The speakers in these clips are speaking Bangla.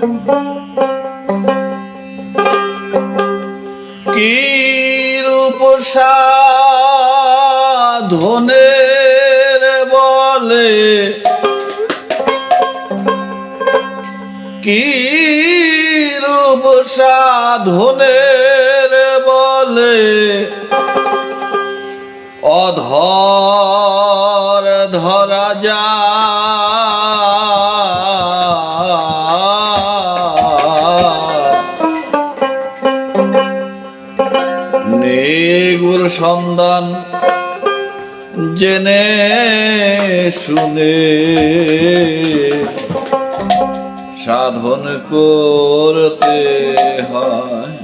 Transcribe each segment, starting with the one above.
কি ধনের বলে? কি রূপ সাধনের বলে? অধর ধরা যায়। বিভুর সন্ধান জেনে শুনে সাধন করতে হয়।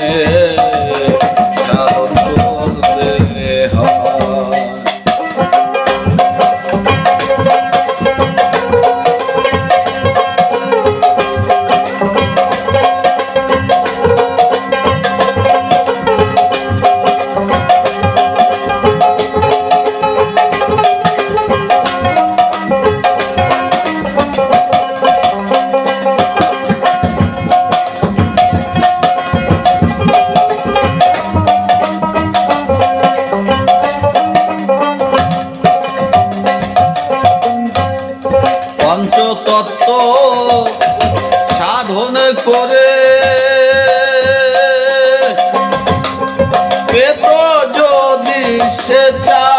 Yeah. সে চা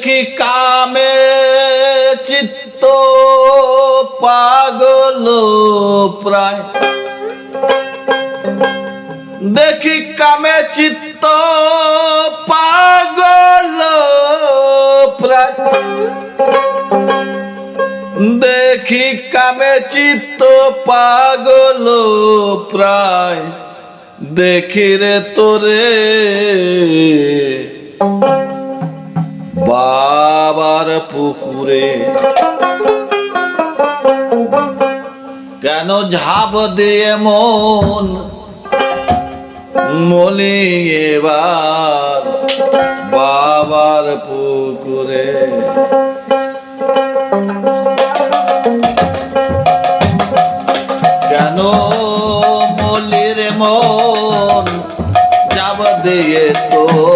দেখি কামে চিত্ত পাগল প্রায়। দেখি কামে চিত্ত পাগল প্রায়। দেখি কামে চিত্ত পাগল প্রায়। দেখি রে তোরে। বাবার পুকুরে। কেন ঝাপ দিয়ে মন মলিয়েবার বাবার পুকুরে? কেন মলির মন যাব দিয়ে তোর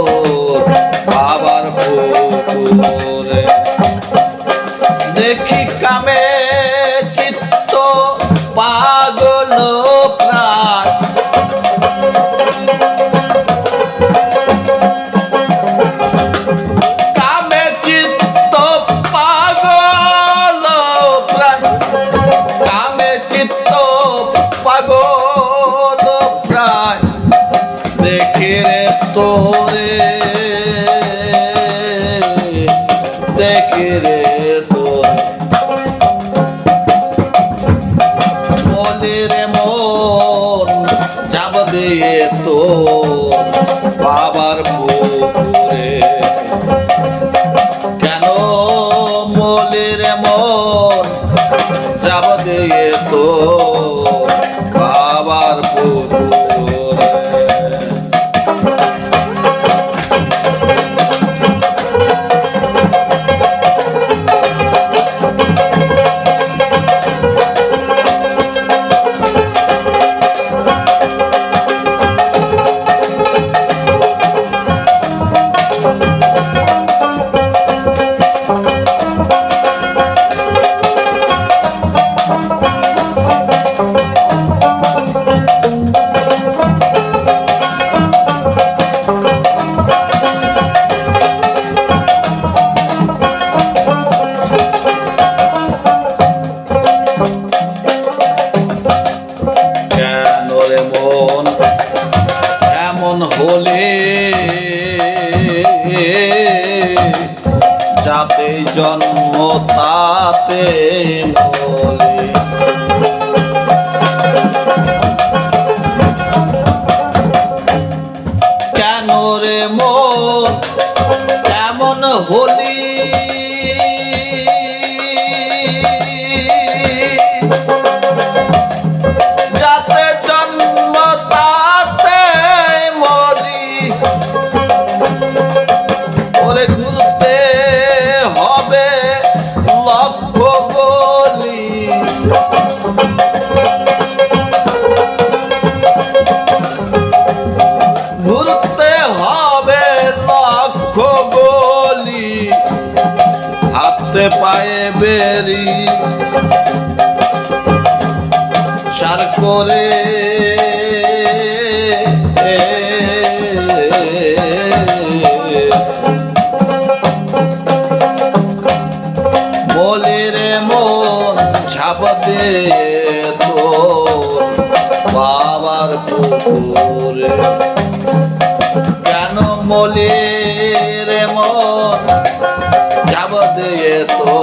সাপতে তো বাবার পুকুর। কেন মলে রে মন? যাব দিয়ে তো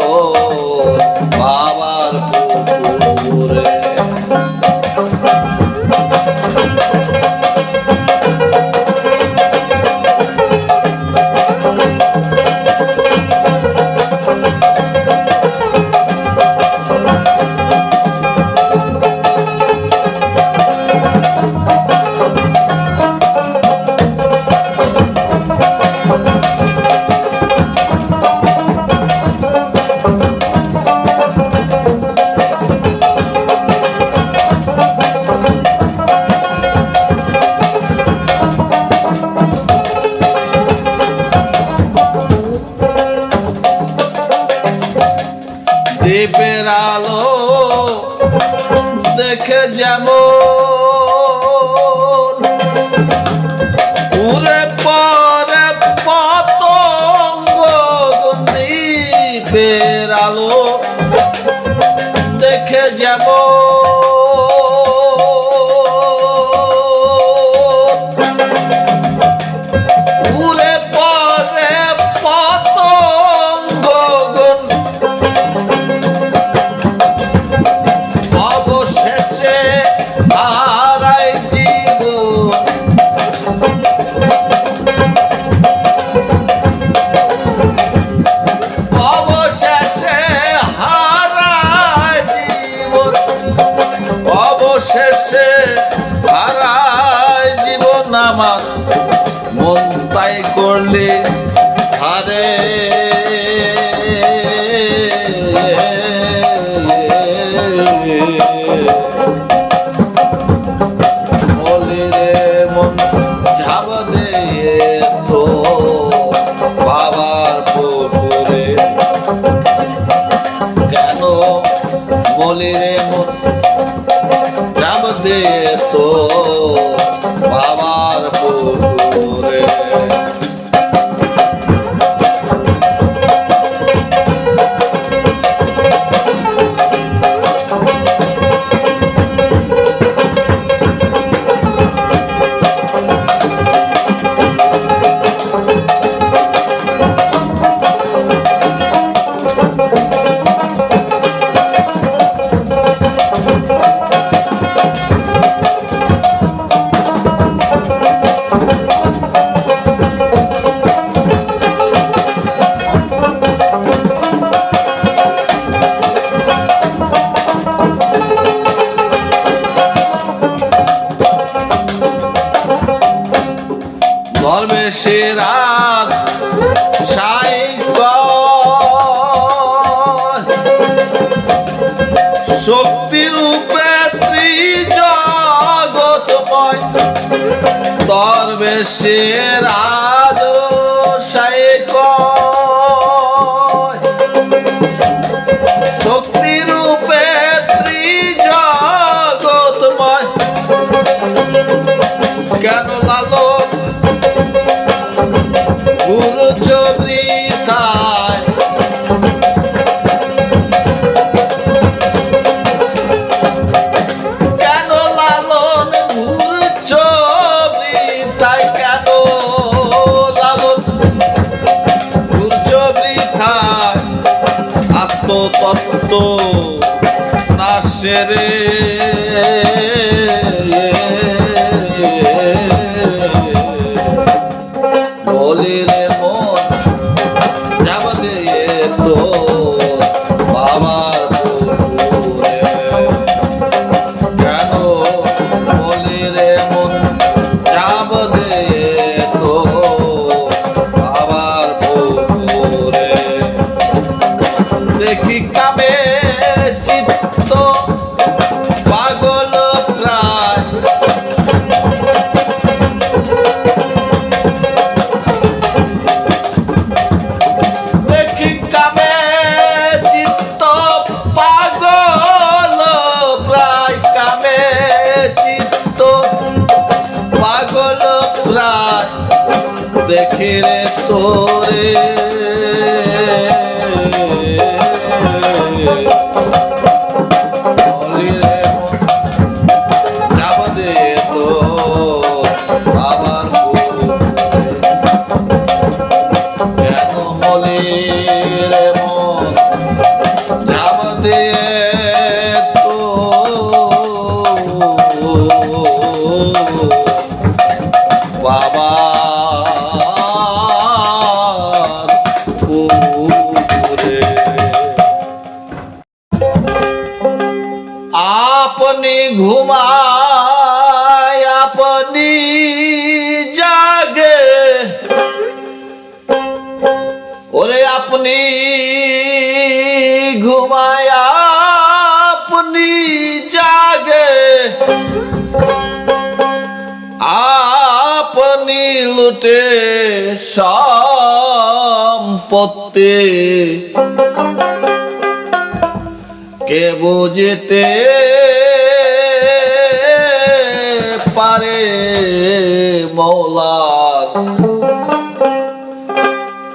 বাবার পুকুর। あ ধর্মের সে রাজ সাইক শক্তি রূপে জগৎ ধর্মের সে রে সম্পত্তি। কে বুঝতে পারে মৌলা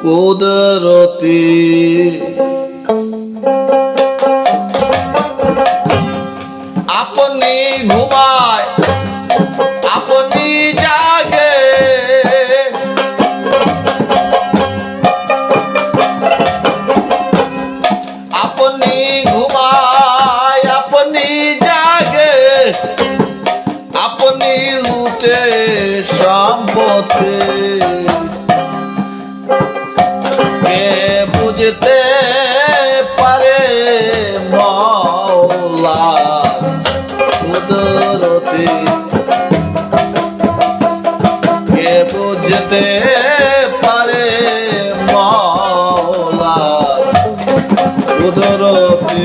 কুদরতি যেতে পারে মৌলা উদরতি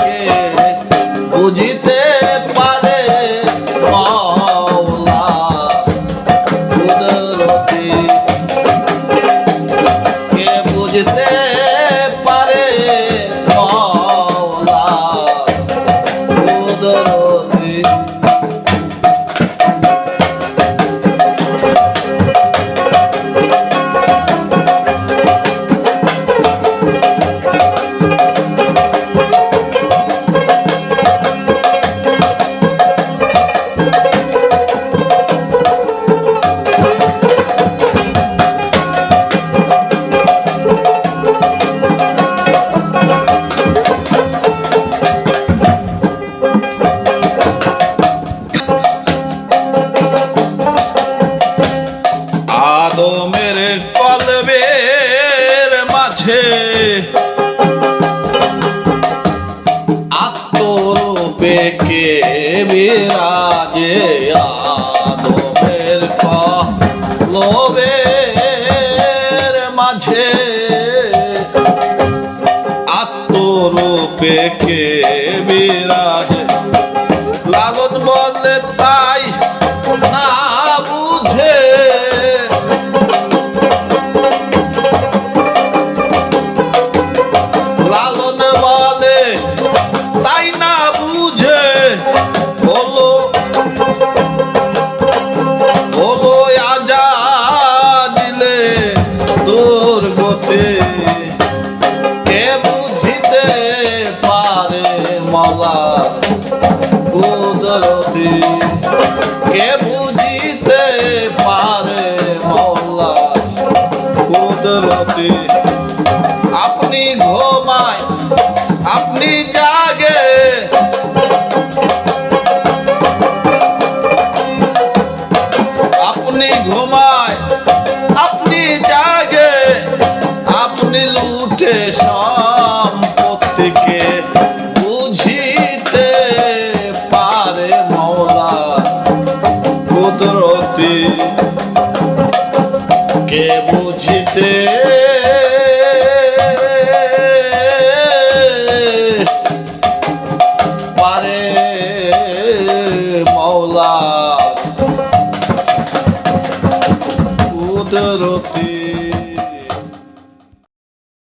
মাঝে আত্মরূপে কে বিরা জগতে আপনি ঘুমায়, আপনি জাগে। আপনি ঘুমায়, আপনি জাগে। আপনি লুটে সম্পত্তিকে বুঝিতে পারে মৌলা কুদরতি। কেবল